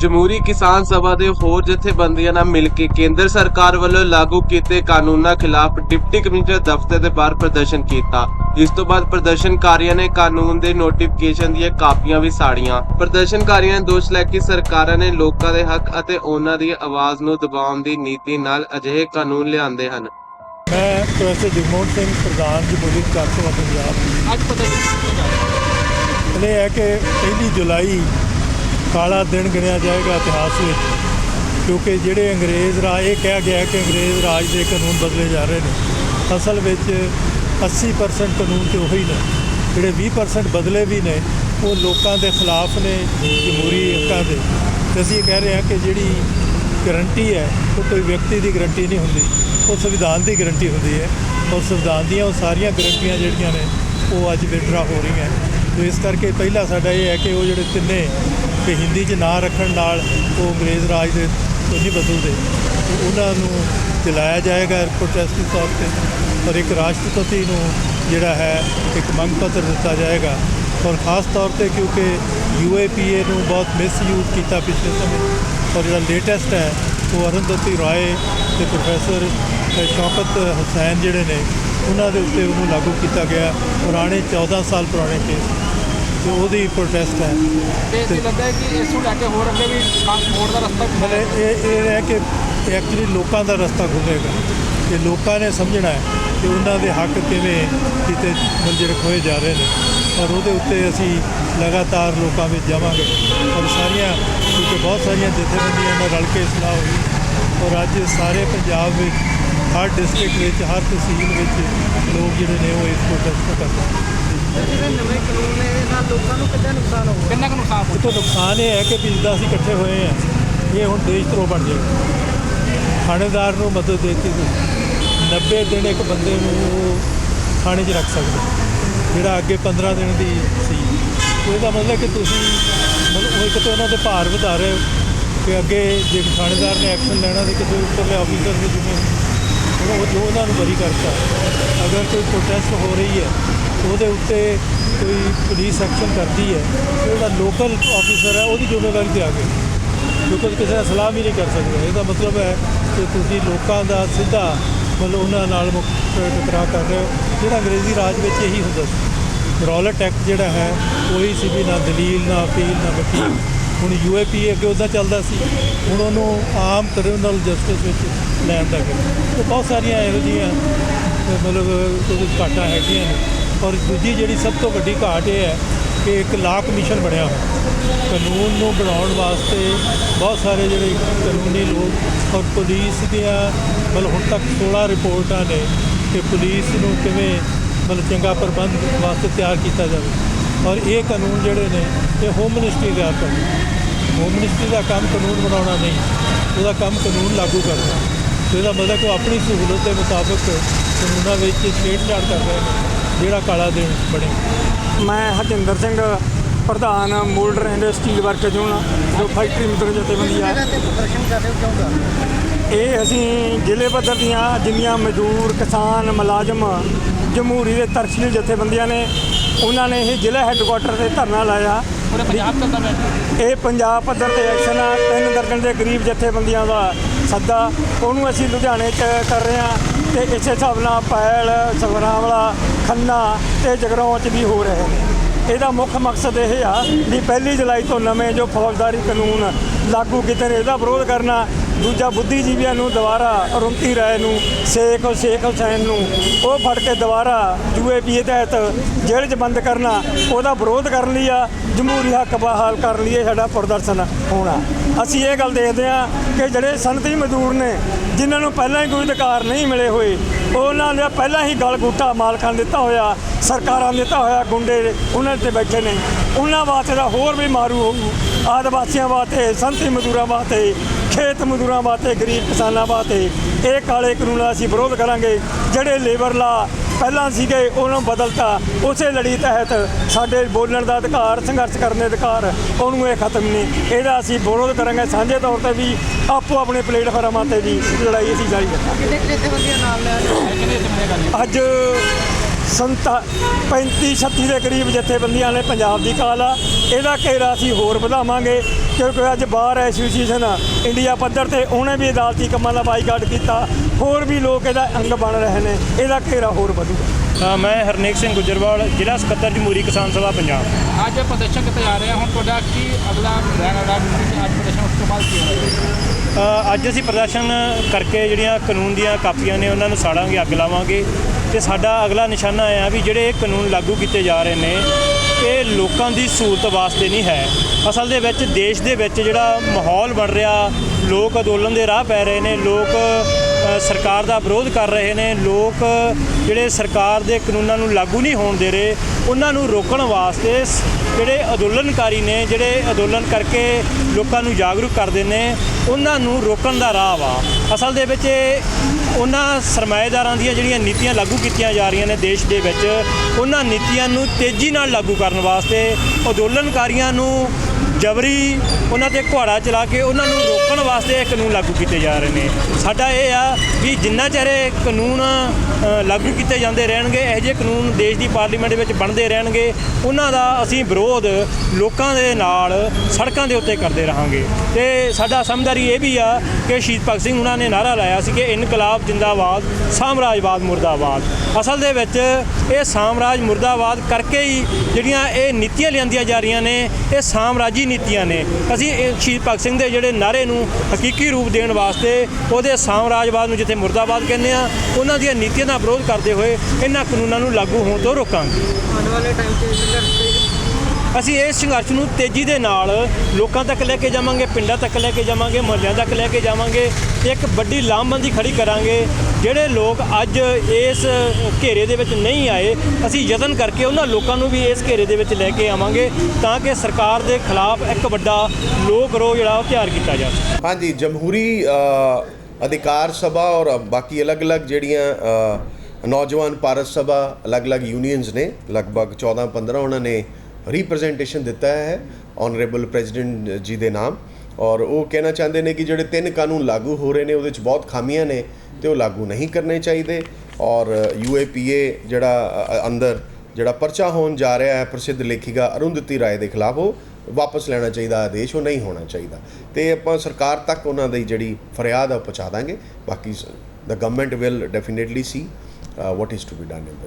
ਜਮਹੂਰੀ ਕਿਸਾਨ ਸਭਾ ਦੇ ਹੋਰ ਜਥੇਬੰਦੀਆਂ ਨਾਲ ਮਿਲ ਕੇ ਕੇਂਦਰ ਸਰਕਾਰ ਵੱਲੋਂ ਲਾਗੂ ਕੀਤੇ ਕਾਨੂੰਨਾਂ ਖਿਲਾਫ ਡਿਪਟੀ ਕਮਿਸ਼ਨਰ ਦਫ਼ਤਰ ਦੇ ਬਾਹਰ ਪ੍ਰਦਰਸ਼ਨ ਕੀਤਾ। ਇਸ ਤੋਂ ਬਾਅਦ ਪ੍ਰਦਰਸ਼ਨਕਾਰੀਆਂ ਨੇ ਕਾਨੂੰਨ ਦੇ ਨੋਟੀਫਿਕੇਸ਼ਨ ਦੀਆਂ ਕਾਪੀਆਂ ਵੀ ਸਾੜੀਆਂ। ਪ੍ਰਦਰਸ਼ਨਕਾਰੀਆਂ ਨੇ ਦੋਸ਼ ਲਾਇਆ ਕਿ ਸਰਕਾਰਾਂ ਨੇ ਲੋਕਾਂ ਦੇ ਹੱਕ ਅਤੇ ਉਹਨਾਂ ਦੀ ਆਵਾਜ਼ ਨੂੰ ਦਬਾਉਣ ਦੀ ਨੀਤੀ ਨਾਲ ਅਜਿਹੇ ਕਾਨੂੰਨ ਲਿਆਂਦੇ ਹਨ। ਮੈਂ ਪ੍ਰੋਫੈਸਰ ਜਗਮੋਹਨ ਸਿੰਘ ਪ੍ਰਧਾਨ ਜਮਹੂਰੀ ਸਭਾ ਪੰਜਾਬ ਅੱਜ ਪ੍ਰਦਰਸ਼ਨ ਹੈ ਕਿ ਪਹਿਲੀ ਜੁਲਾਈ ਕਾਲਾ ਦਿਨ ਗਿਣਿਆ ਜਾਏਗਾ ਇਤਿਹਾਸ ਵਿੱਚ, ਕਿਉਂਕਿ ਜਿਹੜੇ ਅੰਗਰੇਜ਼ ਰਾਜ, ਇਹ ਕਿਹਾ ਗਿਆ ਕਿ ਅੰਗਰੇਜ਼ ਰਾਜ ਦੇ ਕਾਨੂੰਨ ਬਦਲੇ ਜਾ ਰਹੇ ਨੇ। ਅਸਲ ਵਿੱਚ 80% ਕਾਨੂੰਨ ਤੇ ਉਹੀ ਨੇ। ਜਿਹੜੇ 20% ਬਦਲੇ ਵੀ ਨੇ, ਉਹ ਲੋਕਾਂ ਦੇ ਖਿਲਾਫ ਨੇ, ਜਮਹੂਰੀ ਹੱਕਾਂ ਦੇ। ਤੇ ਅਸੀਂ ਇਹ ਕਹਿ ਰਹੇ ਹਾਂ ਕਿ ਜਿਹੜੀ ਗਰੰਟੀ ਹੈ, ਉਹ ਕੋਈ ਵਿਅਕਤੀ ਦੀ ਗਰੰਟੀ ਨਹੀਂ ਹੁੰਦੀ। ਉਹ ਸੰਵਿਧਾਨ ਦੀ ਗਰੰਟੀ ਹੁੰਦੀ ਹੈ। ਔਰ ਸੰਵਿਧਾਨ ਦੀਆਂ ਉਹ ਸਾਰੀਆਂ ਗਰੰਟੀਆਂ ਜਿਹੜੀਆਂ ਨੇ, ਉਹ ਅੱਜ ਵਿਡਰਾ ਹੋ ਰਹੀਆਂ। ਤੋ ਇਸ ਕਰਕੇ ਪਹਿਲਾ ਸਾਡਾ ਇਹ ਹੈ ਕਿ ਉਹ ਜਿਹੜੇ ਤਿੰਨੇ ਕਿ ਹਿੰਦੀ 'ਚ ਨਾ ਰੱਖਣ ਨਾਲ ਉਹ ਅੰਗਰੇਜ਼ ਰਾਜ ਦੇ ਤੋਂ ਨਹੀਂ ਬਦਲਦੇ। ਉਹਨਾਂ ਨੂੰ ਚਲਾਇਆ ਜਾਏਗਾ ਪ੍ਰੋਟੈਸਟ ਦੇ ਤੌਰ ਤੇ। ਔਰ ਇੱਕ ਰਾਸ਼ਟਰਪਤੀ ਨੂੰ ਜਿਹੜਾ ਹੈ, ਇੱਕ ਮੰਗ ਪੱਤਰ ਦਿੱਤਾ ਜਾਏਗਾ। ਔਰ ਖਾਸ ਤੌਰ ਤੇ ਕਿਉਂਕਿ ਯੂਏਪੀਏ ਨੂੰ ਬਹੁਤ ਮਿਸਯੂਜ਼ ਕੀਤਾ ਪਿਛਲੇ ਸਮੇਂ। ਔਰ ਜਿਹੜਾ ਲੇਟੈਸਟ ਹੈ, ਉਹ ਅਰੁੰਧਤੀ ਰਾਏ ਤੇ ਪ੍ਰੋਫੈਸਰ ਸ਼ੌਕਤ ਹੁਸੈਨ ਜਿਹੜੇ ਨੇ, ਉਹਨਾਂ ਦੇ ਉੱਤੇ ਉਹਨੂੰ ਲਾਗੂ ਕੀਤਾ ਗਿਆ। ਪੁਰਾਣੇ 14 ਸਾਲ ਪੁਰਾਣੇ ਕੇਸ ਤੇ ਉਹਦੀ ਪ੍ਰੋਟੈਸਟ ਹੈ। ਤੇ ਲੱਗਦਾ ਹੈ ਕਿ ਇਸ ਨੂੰ ਲੈ ਕੇ ਹੋਰ ਅੱਗੇ ਵੀ ਕੰਮ ਮੋੜ ਦਾ ਰਸਤਾ ਮਤਲਬ ਇਹ ਇਹ ਹੈ ਕਿ ਐਕਚੁਅਲੀ ਲੋਕਾਂ ਦਾ ਰਸਤਾ ਖੁੱਲੇਗਾ ਕਿ ਲੋਕਾਂ ਨੇ ਸਮਝਣਾ ਹੈ ਕਿ ਉਹਨਾਂ ਦੇ ਹੱਕ ਕਿਵੇਂ ਕਿਤੇ ਜਿਹੜੇ ਖੋਏ ਜਾ ਰਹੇ ਨੇ। ਔਰ ਉਹਦੇ ਉੱਤੇ ਅਸੀਂ ਲਗਾਤਾਰ ਲੋਕਾਂ ਵਿੱਚ ਜਾਵਾਂਗੇ। ਔਰ ਸਾਰੀਆਂ ਕਿਉਂਕਿ ਬਹੁਤ ਸਾਰੀਆਂ ਜਥੇਬੰਦੀਆਂ ਨਾਲ ਰਲ ਕੇ ਸਲਾਹ ਹੋਈ। ਔਰ ਅੱਜ ਸਾਰੇ ਪੰਜਾਬ ਵਿੱਚ ਹਰ ਡਿਸਟ੍ਰਿਕਟ ਵਿੱਚ ਹਰ ਤਹਿਸੀਲ ਵਿੱਚ ਲੋਕ ਜਿਹੜੇ ਨੇ ਉਹ ਇਸ ਪ੍ਰੋਟੈਸਟ ਕਰਦੇ ਨੇ। ਜਿਹੜੇ ਨਵੇਂ ਕਾਨੂੰਨ ਨੇ ਇਹਦੇ ਨਾਲ ਲੋਕਾਂ ਨੂੰ ਕਿੰਨਾ ਨੁਕਸਾਨ ਹੋਊਗਾ? ਕਿੰਨਾ ਕੁ ਨੁਕਸਾਨ ਇਹ ਤੋਂ ਨੁਕਸਾਨ ਇਹ ਹੈ ਕਿ ਵੀ ਜਿੱਦਾਂ ਅਸੀਂ ਇਕੱਠੇ ਹੋਏ ਆ ਇਹ ਹੁਣ ਦੇਸ਼ ਧਰੋਹ ਬਣ ਜਾਏਗਾ। ਥਾਣੇਦਾਰ ਨੂੰ ਮਦਦ ਦੇ ਕੇ 90 ਦਿਨ ਇੱਕ ਬੰਦੇ ਨੂੰ ਉਹ ਥਾਣੇ 'ਚ ਰੱਖ ਸਕਦਾ ਜਿਹੜਾ ਅੱਗੇ 15 ਦਿਨ ਦੀ ਸੀ। ਤੇ ਇਹਦਾ ਮਤਲਬ ਕਿ ਤੁਸੀਂ ਮਤਲਬ ਉਹ ਇੱਕ ਤਾਂ ਉਹਨਾਂ ਦੇ ਭਾਰ ਵਧਾ ਰਹੇ ਹੋ ਕਿ ਅੱਗੇ ਜੇ ਥਾਣੇਦਾਰ ਨੇ ਐਕਸ਼ਨ ਲੈਣਾ ਤੇ ਕਿਸੇ ਉੱਪਰਲੇ ਆਫੀਸਰ ਦੇ ਜਿਵੇਂ ਉਹ ਜੋ ਉਹਨਾਂ ਨੂੰ ਬਰੀ ਕਰਤਾ। ਅਗਰ ਕੋਈ ਪ੍ਰੋਟੈਸਟ ਹੋ ਰਹੀ ਹੈ ਤੇ ਉਹਦੇ ਉੱਤੇ ਕੋਈ ਪੁਲਿਸ ਐਕਸ਼ਨ ਕਰਦੀ ਹੈ, ਤੇ ਉਹਦਾ ਲੋਕਲ ਆਫੀਸਰ ਹੈ, ਉਹਦੀ ਜ਼ਿੰਮੇਵਾਰੀ ਤੇ ਆ ਗਈ ਕਿਉਂਕਿ ਕਿਸੇ ਦਾ ਸਲਾਹ ਵੀ ਨਹੀਂ ਕਰ ਸਕਦਾ। ਇਹਦਾ ਮਤਲਬ ਹੈ ਕਿ ਤੁਸੀਂ ਲੋਕਾਂ ਦਾ ਸਿੱਧਾ ਮਤਲਬ ਉਹਨਾਂ ਨਾਲ ਮੁਕ- ਟਕਰਾਅ ਕਰ ਰਹੇ ਹੋ। ਜਿਹੜਾ ਅੰਗਰੇਜ਼ੀ ਰਾਜ ਵਿੱਚ ਇਹੀ ਹੁੰਦਾ ਸੀ। ਰੌਲਟ ਐਕਟ ਜਿਹੜਾ ਹੈ ਕੋਈ ਸੀ ਵੀ ਨਾ ਦਲੀਲ, ਨਾ ਅਪੀਲ, ਨਾ ਵਕੀਲ। ਹੁਣ ਯੂਏਪੀਏ ਅੱਗੇ ਉਹਦਾ ਚੱਲਦਾ ਸੀ। ਹੁਣ ਉਹਨੂੰ ਆਮ ਕ੍ਰਿਮੀਨਲ ਜਸਟਿਸ ਵਿੱਚ ਲੈਣ ਦਾ ਗਿਆ ਤੇ ਬਹੁਤ ਸਾਰੀਆਂ ਇਹੋ ਜਿਹੀਆਂ, ਮਤਲਬ, ਉਹਦੇ 'ਚ ਘਾਟਾਂ ਹੈਗੀਆਂ ਨੇ। ਔਰ ਦੂਜੀ ਜਿਹੜੀ ਸਭ ਤੋਂ ਵੱਡੀ ਘਾਟ ਇਹ ਹੈ ਕਿ ਇੱਕ ਲਾ ਕਮਿਸ਼ਨ ਬਣਿਆ ਹੋਇਆ। ਕਾਨੂੰਨ ਨੂੰ ਬਣਾਉਣ ਵਾਸਤੇ ਬਹੁਤ ਸਾਰੇ ਜਿਹੜੇ ਕਾਨੂੰਨੀ ਲੋਕ ਔਰ ਪੁਲਿਸ ਦੀਆਂ, ਮਤਲਬ ਹੁਣ ਤੱਕ 16 ਰਿਪੋਰਟਾਂ ਨੇ ਕਿ ਪੁਲਿਸ ਨੂੰ ਕਿਵੇਂ ਮਤਲਬ ਚੰਗਾ ਪ੍ਰਬੰਧ ਵਾਸਤੇ ਤਿਆਰ ਕੀਤਾ ਜਾਵੇ। ਔਰ ਇਹ ਕਾਨੂੰਨ ਜਿਹੜੇ ਨੇ, ਇਹ ਹੋਮ ਮਿਨਿਸਟਰੀ ਤਿਆਰ ਕਰਦੀ ਹੋਮ ਮਿਨਿਸਟਰੀ ਦਾ ਕੰਮ ਕਾਨੂੰਨ ਬਣਾਉਣਾ ਨਹੀਂ, ਉਹਦਾ ਕੰਮ ਕਾਨੂੰਨ ਲਾਗੂ ਕਰਨਾ। ਤੇ ਇਹਦਾ ਮਤਲਬ ਉਹ ਆਪਣੀ ਸਹੂਲਤ ਦੇ ਮੁਤਾਬਕ ਕਾਨੂੰਨਾਂ ਵਿੱਚ ਛੇੜਛਾੜ ਕਰ ਰਹੇ ਨੇ। ਜਿਹੜਾ ਕਾਲਾ ਦਿਨ ਬਣੇ। ਮੈਂ ਹਰਜਿੰਦਰ ਸਿੰਘ ਪ੍ਰਧਾਨ moulder and steel work union ਜੋ ਫੈਕਟਰੀ ਮਿੱਤਰ ਜਥੇਬੰਦੀ ਆ? ਇਹ ਅਸੀਂ ਜ਼ਿਲ੍ਹੇ ਪੱਧਰ ਦੀਆਂ ਜਿੰਨੀਆਂ ਮਜ਼ਦੂਰ ਕਿਸਾਨ ਮੁਲਾਜ਼ਮ ਜਮਹੂਰੀ ਦੇ ਤਰਸ਼ੀਲ ਜਥੇਬੰਦੀਆਂ ਨੇ ਉਹਨਾਂ ਨੇ ਇਹ ਜ਼ਿਲ੍ਹਾ ਹੈੱਡਕੁਆਟਰ ਤੇ ਧਰਨਾ ਲਾਇਆ। ਇਹ ਪੰਜਾਬ ਪੱਧਰ ਤੇ ਐਕਸ਼ਨ ਆ ਤਿੰਨ ਦਰਜਨ ਦੇ ਗਰੀਬ ਜਥੇਬੰਦੀਆਂ ਦਾ ਸੱਦਾ, ਉਹਨੂੰ ਅਸੀਂ ਲੁਧਿਆਣੇ 'ਚ ਕਰ ਰਹੇ ਹਾਂ ਤੇ ਇਸੇ ਹਿਸਾਬ ਨਾਲ ਪੈਲ ਸਗਰਾਂਵਲਾ ਖੰਨਾ ਤੇ ਜਗਰਾਉਂ 'ਚ ਵੀ ਹੋ ਰਹੇ ਨੇ। ਇਹਦਾ ਮੁੱਖ ਮਕਸਦ ਇਹ ਆ ਵੀ ਪਹਿਲੀ ਜੁਲਾਈ ਤੋਂ ਨਵੇਂ ਜੋ ਫੌਜਦਾਰੀ ਕਾਨੂੰਨ ਲਾਗੂ ਕੀਤੇ ਨੇ, ਇਹਦਾ ਵਿਰੋਧ ਕਰਨਾ ਦੂਜਾ ਬੁੱਧੀਜੀਵੀਆਂ ਨੂੰ ਦੁਬਾਰਾ ਰੁੰਤੀ ਰਾਏ ਨੂੰ ਸ਼ੇਖ ਸ਼ੇਖ ਹੁਸੈਨ ਨੂੰ, ਉਹ ਫੜ ਕੇ ਦੁਬਾਰਾ ਯੂਏਪੀਏ ਤਹਿਤ ਜੇਲ੍ਹ 'ਚ ਬੰਦ ਕਰਨਾ, ਉਹਦਾ ਵਿਰੋਧ ਕਰਨ ਲਈ ਆ, ਜਮਹੂਰੀ ਹੱਕ ਬਹਾਲ ਕਰਨ ਲਈ ਸਾਡਾ ਪ੍ਰਦਰਸ਼ਨ ਹੋਣਾ। ਅਸੀਂ ਇਹ ਗੱਲ ਦੇਖਦੇ ਆ ਕਿ ਜਿਹੜੇ ਸੰਤੀ ਮਜ਼ਦੂਰ ਨੇ, ਜਿਨ੍ਹਾਂ ਨੂੰ ਪਹਿਲਾਂ ਹੀ ਕੋਈ ਅਧਿਕਾਰ ਨਹੀਂ ਮਿਲੇ ਹੋਏ, ਉਹਨਾਂ ਦਾ ਪਹਿਲਾਂ ਹੀ ਗਲ ਗੂਟਾ ਮਾਲਕਾਂ ਦਿੱਤਾ ਹੋਇਆ, ਸਰਕਾਰਾਂ ਦਿੱਤਾ ਹੋਇਆ, ਗੁੰਡੇ ਉਹਨਾਂ ਤੇ ਬੈਠੇ ਨੇ। ਉਹਨਾਂ ਵਾਸਤੇ ਤਾਂ ਹੋਰ ਵੀ ਮਾਰੂ ਹੋਊ। ਆਦਿਵਾਸੀਆਂ ਵਾਸਤੇ, ਸੰਤੀ ਮਜ਼ਦੂਰਾਂ ਵਾਸਤੇ ਖੇਤ ਮਜ਼ਦੂਰਾਂ ਵਾਸਤੇ ਗਰੀਬ ਕਿਸਾਨਾਂ ਵਾਸਤੇ ਇਹ ਕਾਲੇ ਕਾਨੂੰਨ ਦਾ ਅਸੀਂ ਵਿਰੋਧ ਕਰਾਂਗੇ। ਜਿਹੜੇ ਲੇਬਰ ਲਾ ਪਹਿਲਾਂ ਸੀਗੇ ਉਹਨੂੰ ਬਦਲਤਾ। ਉਸੇ ਲੜੀ ਤਹਿਤ ਸਾਡੇ ਬੋਲਣ ਦਾ ਅਧਿਕਾਰ ਸੰਘਰਸ਼ ਕਰਨ ਦੇ ਅਧਿਕਾਰ ਉਹਨੂੰ ਇਹ ਖਤਮ ਨਹੀਂ। ਇਹਦਾ ਅਸੀਂ ਵਿਰੋਧ ਕਰਾਂਗੇ। ਸਾਂਝੇ ਤੌਰ ਤੇ ਵੀ ਆਪੋ ਆਪਣੇ ਪਲੇਟਫਾਰਮਾਂ ਤੇ ਵੀ ਲੜਾਈ ਅਸੀਂ ਜਾਰੀ ਰੱਖਾਂਗੇ। ਅੱਜ ਸੰਤਾ 35 36 ਦੇ ਕਰੀਬ ਜਥੇਬੰਦੀਆਂ ਨੇ ਪੰਜਾਬ ਦੀ ਕਾਲ ਆ। ਇਹਦਾ ਘੇਰਾ ਅਸੀਂ ਹੋਰ ਵਧਾਵਾਂਗੇ ਕਿਉਂਕਿ ਅੱਜ ਬਾਰ ਐਸੋਸੀਏਸ਼ਨ ਆ ਇੰਡੀਆ ਪੱਧਰ ਤੇ ਉਹਨੇ ਵੀ ਅਦਾਲਤੀ ਕੰਮਾਂ ਦਾ ਬਾਈਕਾਟ ਕੀਤਾ। ਹੋਰ ਵੀ ਲੋਕ ਇਹਦਾ ਅੰਗ ਬਣ ਰਹੇ ਨੇ ਇਹਦਾ ਘੇਰਾ ਹੋਰ ਵਧੂਗਾ ਮੈਂ ਹਰਨੇਕ ਸਿੰਘ ਗੁਜਰਵਾਲ ਜ਼ਿਲ੍ਹਾ ਸਕੱਤਰ ਜਮਹੂਰੀ ਕਿਸਾਨ ਸਭਾ ਪੰਜਾਬ। ਅੱਜ ਪ੍ਰਦਰਸ਼ਨ ਕਿਤੇ ਜਾ ਰਹੇ ਆ ਹੁਣ ਤੁਹਾਡਾ ਕੀ ਅਗਲਾ ਰਹਿਣ ਵਾਲਾ ਅੱਜ ਪ੍ਰਦਰਸ਼ਨ ਉਸ ਤੋਂ ਬਾਅਦ ਕੀ ਹੋਵੇਗਾ? ਅੱਜ ਅਸੀਂ ਪ੍ਰਦਰਸ਼ਨ ਕਰਕੇ ਜਿਹੜੀਆਂ ਕਾਨੂੰਨ ਦੀਆਂ ਕਾਪੀਆਂ ਨੇ ਉਹਨਾਂ ਨੂੰ ਸਾੜਾਂਗੇ, ਅੱਗ ਲਾਵਾਂਗੇ ਤੇ ਸਾਡਾ ਅਗਲਾ ਨਿਸ਼ਾਨਾ ਇਹ ਆ ਵੀ ਜਿਹੜੇ ਇਹ ਕਾਨੂੰਨ ਲਾਗੂ ਕੀਤੇ ਜਾ ਰਹੇ ਨੇ, ਇਹ ਲੋਕਾਂ ਦੀ ਸਹੂਲਤ ਵਾਸਤੇ ਨਹੀਂ ਹੈ। ਅਸਲ ਦੇ ਵਿੱਚ ਦੇਸ਼ ਦੇ ਵਿੱਚ ਜਿਹੜਾ ਮਾਹੌਲ ਬਣ ਰਿਹਾ, ਲੋਕ ਅੰਦੋਲਨ ਦੇ ਰਾਹ ਪੈ ਰਹੇ ਨੇ, ਲੋਕ ਸਰਕਾਰ ਦਾ ਵਿਰੋਧ ਕਰ ਰਹੇ ਨੇ, ਲੋਕ ਜਿਹੜੇ ਸਰਕਾਰ ਦੇ ਕਾਨੂੰਨਾਂ ਨੂੰ ਲਾਗੂ ਨਹੀਂ ਹੋਣ ਦੇ ਰਹੇ, ਉਹਨਾਂ ਨੂੰ ਰੋਕਣ ਵਾਸਤੇ ਸ- ਜਿਹੜੇ ਅੰਦੋਲਨਕਾਰੀ ਨੇ, ਜਿਹੜੇ ਅੰਦੋਲਨ ਕਰਕੇ ਲੋਕਾਂ ਨੂੰ ਜਾਗਰੂਕ ਕਰਦੇ ਨੇ, ਉਹਨਾਂ ਨੂੰ ਰੋਕਣ ਦਾ ਰਾਹ ਵਾ। ਅਸਲ ਦੇ ਵਿੱਚ ਉਹਨਾਂ ਸਰਮਾਏਦਾਰਾਂ ਦੀਆਂ ਜਿਹੜੀਆਂ ਨੀਤੀਆਂ ਲਾਗੂ ਕੀਤੀਆਂ ਜਾ ਰਹੀਆਂ ਨੇ ਦੇਸ਼ ਦੇ ਵਿੱਚ, ਉਹਨਾਂ ਨੀਤੀਆਂ ਨੂੰ ਤੇਜ਼ੀ ਨਾਲ ਲਾਗੂ ਕਰਨ ਵਾਸਤੇ ਅੰਦੋਲਨਕਾਰੀਆਂ ਨੂੰ ਜਬਰੀ ਉਹਨਾਂ ਤੇ ਘੁਆੜਾ ਚਲਾ ਕੇ ਉਹਨਾਂ ਨੂੰ ਰੋਕਣ ਵਾਸਤੇ ਇਹ ਕਾਨੂੰਨ ਲਾਗੂ ਕੀਤੇ ਜਾ ਰਹੇ ਨੇ। ਸਾਡਾ ਇਹ ਆ ਵੀ ਜਿੰਨਾ ਚਿਰ ਇਹ ਕਾਨੂੰਨ ਲਾਗੂ ਕੀਤੇ ਜਾਂਦੇ ਰਹਿਣਗੇ, ਇਹੋ ਜਿਹੇ ਕਾਨੂੰਨ ਦੇਸ਼ ਦੀ ਪਾਰਲੀਮੈਂਟ ਵਿੱਚ ਬਣਦੇ ਰਹਿਣਗੇ, ਉਹਨਾਂ ਦਾ ਅਸੀਂ ਵਿਰੋਧ ਲੋਕਾਂ ਦੇ ਨਾਲ ਸੜਕਾਂ ਦੇ ਉੱਤੇ ਕਰਦੇ ਰਹਾਂਗੇ। ਤੇ ਸਾਡਾ ਸਮਝਦਾਰੀ ਇਹ ਵੀ ਆ ਕਿ ਸ਼ਹੀਦ ਭਗਤ ਸਿੰਘ ਉਹਨਾਂ ਨੇ ਨਾਰਾ ਲਾਇਆ ਸੀ ਕਿ ਇਨਕਲਾਬ ਜਿੰਦਾਬਾਦ, ਸਾਮਰਾਜਵਾਦ ਮੁਰਦਾਬਾਦ। ਅਸਲ ਦੇ ਵਿੱਚ ਇਹ ਸਾਮਰਾਜ ਮੁਰਦਾਬਾਦ ਕਰਕੇ ਹੀ ਜਿਹੜੀਆਂ ਇਹ ਨੀਤੀਆਂ ਲਿਆਂਦੀਆਂ ਜਾ ਰਹੀਆਂ ਨੇ, ਇਹ ਸਾਮਰਾਜੀ ਨੀਤੀਆਂ ਨੇ। ਅਸੀਂ ਇਹ ਸ਼ਹੀਦ ਭਗਤ ਸਿੰਘ ਦੇ ਜਿਹੜੇ ਨਾਰੇ ਨੂੰ ਹਕੀਕੀ ਰੂਪ ਦੇਣ ਵਾਸਤੇ ਉਹਦੇ ਸਾਮਰਾਜਵਾਦ ਨੂੰ ਜਿੱਥੇ ਮੁਰਦਾਬਾਦ ਕਹਿੰਦੇ ਆ ਉਹਨਾਂ ਦੀਆਂ ਨੀਤੀਆਂ ਦਾ ਵਿਰੋਧ ਕਰਦੇ ਹੋਏ ਇਹਨਾਂ ਕਾਨੂੰਨਾਂ ਨੂੰ ਲਾਗੂ ਹੋਣ ਤੋਂ ਰੋਕਾਂਗੇ। ਆਉਣ ਵਾਲੇ ਟਾਈਮ 'ਚ ਸੰਘਰਸ਼ ਅਸੀਂ ਇਸ ਸੰਘਰਸ਼ ਨੂੰ ਤੇਜ਼ੀ ਦੇ ਨਾਲ ਲੋਕਾਂ ਤੱਕ ਲੈ ਕੇ ਜਾਵਾਂਗੇ, ਪਿੰਡਾਂ ਤੱਕ ਲੈ ਕੇ ਜਾਵਾਂਗੇ, ਮੁਹੱਲਿਆਂ ਤੱਕ ਲੈ ਕੇ ਜਾਵਾਂਗੇ। ਇੱਕ ਵੱਡੀ ਲਾਮਬੰਦੀ ਖੜੀ ਕਰਾਂਗੇ। ਜਿਹੜੇ ਲੋਕ ਅੱਜ ਇਸ ਘੇਰੇ ਦੇ ਵਿੱਚ ਨਹੀਂ ਆਏ, ਅਸੀਂ ਯਤਨ ਕਰਕੇ ਉਹਨਾਂ ਲੋਕਾਂ ਨੂੰ ਵੀ ਇਸ ਘੇਰੇ ਦੇ ਵਿੱਚ ਲੈ ਕੇ ਆਵਾਂਗੇ ਤਾਂ ਕਿ ਸਰਕਾਰ ਦੇ ਖਿਲਾਫ ਇੱਕ ਵੱਡਾ ਲੋਕ ਰੋਹ ਜਿਹੜਾ ਉਹ ਤਿਆਰ ਕੀਤਾ ਜਾ ਸਕੇ। ਹਾਂਜੀ, ਜਮਹੂਰੀ ਅਧਿਕਾਰ ਸਭਾ ਔਰ ਬਾਕੀ ਅਲੱਗ-ਅਲੱਗ ਜਿਹੜੀਆਂ ਨੌਜਵਾਨ ਭਾਰਤ ਸਭਾ, ਅਲੱਗ-ਅਲੱਗ ਯੂਨੀਅਨਸ ਨੇ, ਲਗਭਗ 14-15 ਉਹਨਾਂ ਨੇ ਰਿਪਰੈਜ਼ੈਂਟੇਸ਼ਨ ਦਿੱਤਾ ਹੈ ਆਨਰੇਬਲ ਪ੍ਰੈਜ਼ੀਡੈਂਟ ਜੀ ਦੇ ਨਾਮ। ਔਰ ਉਹ ਕਹਿਣਾ ਚਾਹੁੰਦੇ ਨੇ ਕਿ ਜਿਹੜੇ ਤਿੰਨ ਕਾਨੂੰਨ ਲਾਗੂ ਹੋ ਰਹੇ ਨੇ, ਉਹਦੇ ਵਿੱਚ ਬਹੁਤ ਖਾਮੀਆਂ ਨੇ ਤੇ ਉਹ ਲਾਗੂ ਨਹੀਂ ਕਰਨੇ ਚਾਹੀਦੇ। ਔਰ ਯੂਏਪੀਏ ਜਿਹੜਾ ਅੰਦਰ ਜਿਹੜਾ ਪਰਚਾ ਹੋਣ ਜਾ ਰਿਹਾ ਹੈ, ਪ੍ਰਸਿੱਧ ਲੇਖਿਕਾ ਅਰੁੰਧਤੀ ਰਾਏ ਦੇ ਖਿਲਾਫ, ਉਹ ਵਾਪਸ ਲੈਣਾ ਚਾਹੀਦਾ, ਆਦੇਸ਼ ਉਹ ਨਹੀਂ ਹੋਣਾ ਚਾਹੀਦਾ। ਤੇ ਆਪਾਂ ਸਰਕਾਰ ਤੱਕ ਉਹਨਾਂ ਦੀ ਜਿਹੜੀ ਫਰਿਆਦ ਆ, ਉਹ ਪਹੁੰਚਾ ਦਾਂਗੇ। ਬਾਕੀ the government will definitely see what is to be done in this